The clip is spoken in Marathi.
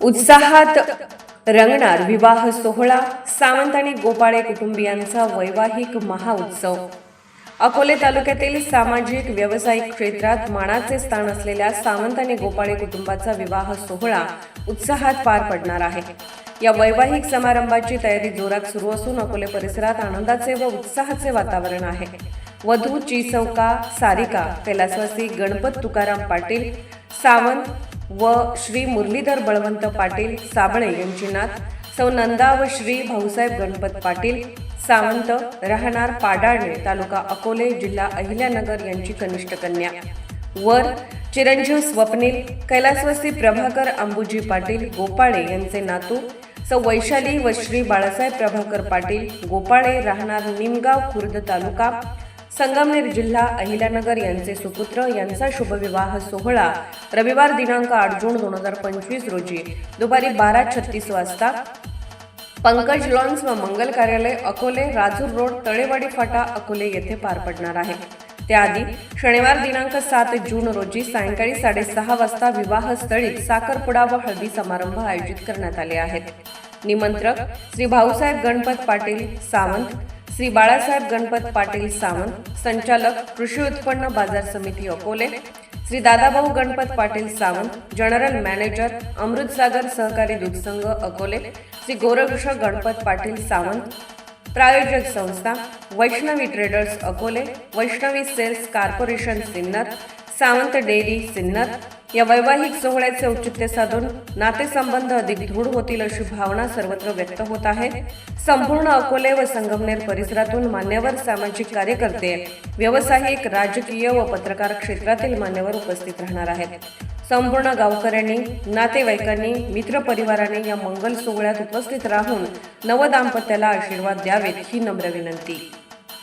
उत्साहात रंगणार विवाह सोहळा सावंत आणि गोपाळे कुटुंबियांचा वैवाहिक महाउत्सव अकोले तालुक्यातील सामाजिक व्यावसायिक क्षेत्रात मानाचे स्थान असलेल्या सावंत आणि गोपाळे कुटुंबाचा विवाह सोहळा उत्साहात पार पडणार आहे. या वैवाहिक समारंभाची तयारी जोरात सुरू असून अकोले परिसरात आनंदाचे व उत्साहाचे वातावरण आहे. वधू चिसौका सारिका कैलासवासी गणपत तुकाराम पाटील सावंत व श्री मुरलीधर बळवंत पाटील साबळे यांची नात. सौ नंदा व श्री भाऊसाहेब गणपत पाटील सावंत राहणार पाडाळणे तालुका अकोले जिल्हा अहिल्यानगर यांची कनिष्ठ कन्या. वर चिरंजीव स्वप्नील कैलासवासी प्रभाकर अंबुजी पाटील गोपाळे यांचे नातू. सौ वैशाली व श्री बाळासाहेब प्रभाकर पाटील गोपाळे राहणार निमगाव खुर्द तालुका. संगमनेर जिल्हा अहिल्यानगर यांचे सुपुत्र यांचा शुभविवाह सोहळा रविवार दिनांक आठ जून दोन हजार पंचवीस रोजी दुपारी बारा छत्तीस वाजता. पंकज लॉन्स व मंगल कार्यालय अकोले राजूर रोड तळेवाडी फाटा अकोले येथे पार पडणार आहे. त्याआधी शनिवार दिनांक सात जून रोजी सायंकाळी साडेसहा वाजता विवाहस्थळी साखरपुडा व हळदी समारंभ आयोजित करण्यात आले आहेत. निमंत्रक श्री भाऊसाहेब गणपत पाटील सावंत श्री बाळासाहेब गणपत पाटील सावंत संचालक कृषी उत्पन्न बाजार समिती अकोले श्री दादाभाऊ गणपत पाटील सावंत जनरल मॅनेजर अमृतसागर सहकारी दूध संघ अकोले श्री गोरकृष गणपत पाटील सावंत प्रायोजक संस्था Vaishnavi traders Akole Vaishnavi sales corporation Sinnar Sawant dairy Sinnar या वैवाहिक सोहळ्याचे औचित्य साधून नातेसंबंध अधिक दृढ होतील अशी भावना सर्वत्र व्यक्त होत आहे. संपूर्ण अकोले व संगमनेर परिसरातून मान्यवर सामाजिक कार्यकर्ते व्यावसायिक राजकीय व पत्रकार क्षेत्रातील मान्यवर उपस्थित राहणार आहेत. संपूर्ण गावकऱ्यांनी नातेवाईकांनी मित्रपरिवाराने या मंगल सोहळ्यात उपस्थित राहून नवदाम्पत्याला आशीर्वाद द्यावेत ही नम्र विनंती.